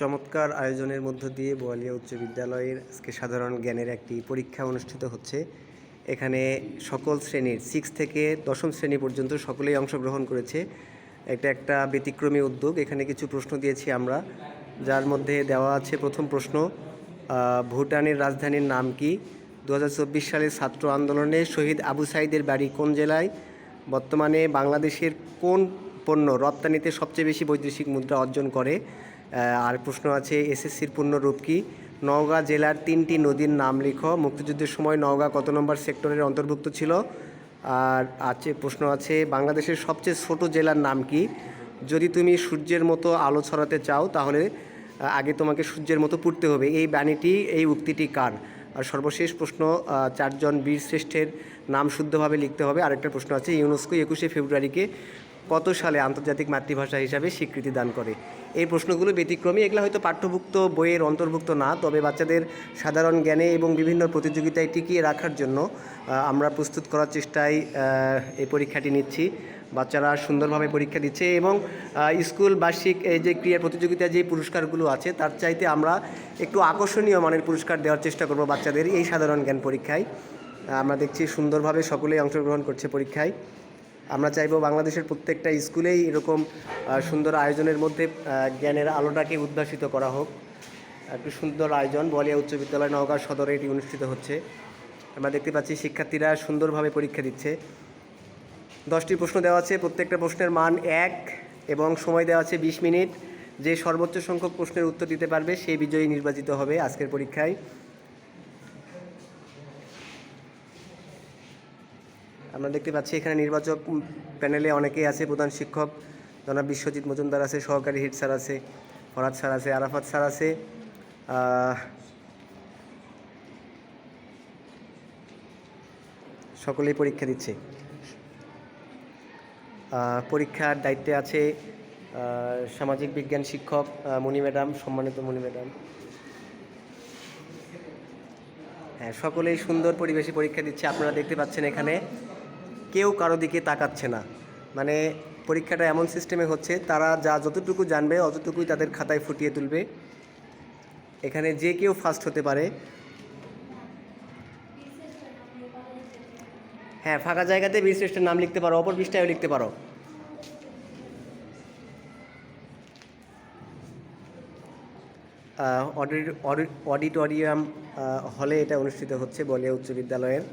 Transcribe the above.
চমৎকার আয়োজনের মধ্য দিয়ে বোয়ালিয়া উচ্চ বিদ্যালয়ের আজকে সাধারণ জ্ঞানের একটি পরীক্ষা অনুষ্ঠিত হচ্ছে। এখানে সকল শ্রেণির সিক্স থেকে দশম শ্রেণি পর্যন্ত সকলেই অংশগ্রহণ করেছে। এটা একটা ব্যতিক্রমী উদ্যোগ। এখানে কিছু প্রশ্ন দিয়েছি আমরা। যার মধ্যে দেওয়া আছে প্রথম প্রশ্ন ভুটানের রাজধানীর নাম কি? দু সালের ছাত্র আন্দোলনে শহীদ আবু সাইদের বাড়ি কোন জেলায়? বর্তমানে বাংলাদেশের কোন পণ্য রপ্তানিতে সবচেয়ে বেশি বৈদেশিক মুদ্রা অর্জন করে। আর প্রশ্ন আছে, এসএসসির পূর্ণরূপ কি? নওগাঁ জেলার তিনটি নদীর নাম লিখো। মুক্তিযুদ্ধের সময় নওগাঁ কত নম্বর সেক্টরের অন্তর্ভুক্ত ছিল? আর আছে, প্রশ্ন আছে, বাংলাদেশের সবচেয়ে ছোট জেলার নাম কি? যদি তুমি সূর্যের মতো আলো ছড়াতে চাও, তাহলে আগে তোমাকে সূর্যের মতো পুড়তে হবে। এই বাণীটি, এই উক্তিটি কার? আর সর্বশেষ প্রশ্ন চারজন বীর শ্রেষ্ঠের নাম শুদ্ধভাবে লিখতে হবে। আরেকটা প্রশ্ন আছে, ইউনেস্কো একুশে ফেব্রুয়ারিকে কত সালে আন্তর্জাতিক মাতৃভাষা হিসাবে স্বীকৃতি দান করে? এই প্রশ্নগুলো ব্যতিক্রমী, এগুলো হয়তো পাঠ্যভুক্ত বইয়ের অন্তর্ভুক্ত না, তবে বাচ্চাদের সাধারণ জ্ঞানে এবং বিভিন্ন প্রতিযোগিতায় টিকিয়ে রাখার জন্য আমরা প্রস্তুত করার চেষ্টায় এই পরীক্ষাটি নিচ্ছি। বাচ্চারা সুন্দরভাবে পরীক্ষা দিচ্ছে এবং স্কুল বার্ষিক এই যে ক্রিয়া প্রতিযোগিতায় যে পুরস্কারগুলো আছে, তার চাইতে আমরা একটু আকর্ষণীয় মানের পুরস্কার দেওয়ার চেষ্টা করব বাচ্চাদের এই সাধারণ জ্ঞান পরীক্ষায়। আমরা দেখছি সুন্দরভাবে সকলেই অংশগ্রহণ করছে পরীক্ষায়। আমরা চাইব বাংলাদেশের প্রত্যেকটা স্কুলেই এরকম সুন্দর আয়োজনের মধ্যে জ্ঞানের আলোটাকে উদ্ভাসিত করা হোক। একটু সুন্দর আয়োজন বলিয়া উচ্চ বিদ্যালয় নওগাঁ সদরে এটি অনুষ্ঠিত হচ্ছে। আমরা দেখতে পাচ্ছি শিক্ষার্থীরা সুন্দরভাবে পরীক্ষা দিচ্ছে। দশটি প্রশ্ন দেওয়া আছে, প্রত্যেকটা প্রশ্নের মান এক এবং সময় দেওয়া আছে বিশ মিনিট। যে সর্বোচ্চ সংখ্যক প্রশ্নের উত্তর দিতে পারবে সেই বিজয়ী নির্বাচিত হবে আজকের পরীক্ষায়। আমরা দেখতে পাচ্ছি এখানে নির্বাচক প্যানেলে অনেকেই আছে, প্রধান শিক্ষক, জনাব বিশ্বজিৎ মজুমদার আছে, সহকারী হেড স্যার আছে, ফরাদ স্যার আছে, আরাফাত স্যার আছে সকলেই পরীক্ষা দিচ্ছে। পরীক্ষার দায়িত্বে আছে সামাজিক বিজ্ঞান শিক্ষক মণি ম্যাডাম, সম্মানিত মণি ম্যাডাম। হ্যাঁ সকলেই সুন্দর পরিবেশে পরীক্ষা দিচ্ছে। আপনারা দেখতে পাচ্ছেন এখানে কেউ কারও দিকে তাকাচ্ছে না। মানে পরীক্ষাটা এমন সিস্টেমে হচ্ছে, তারা যা যতটুকু জানবে, অতটুকুই তাদের খাতায় ফুটিয়ে তুলবে। এখানে যে কেউ ফার্স্ট হতে পারে। হ্যাঁ ফাঁকা জায়গাতে বীরশ্রেষ্ঠের নাম লিখতে পারো, অপর পৃষ্ঠায়ও লিখতে পারো। অডিটোরিয়াম হলে এটা অনুষ্ঠিত হচ্ছে বলিয়া উচ্চ বিদ্যালয়ের।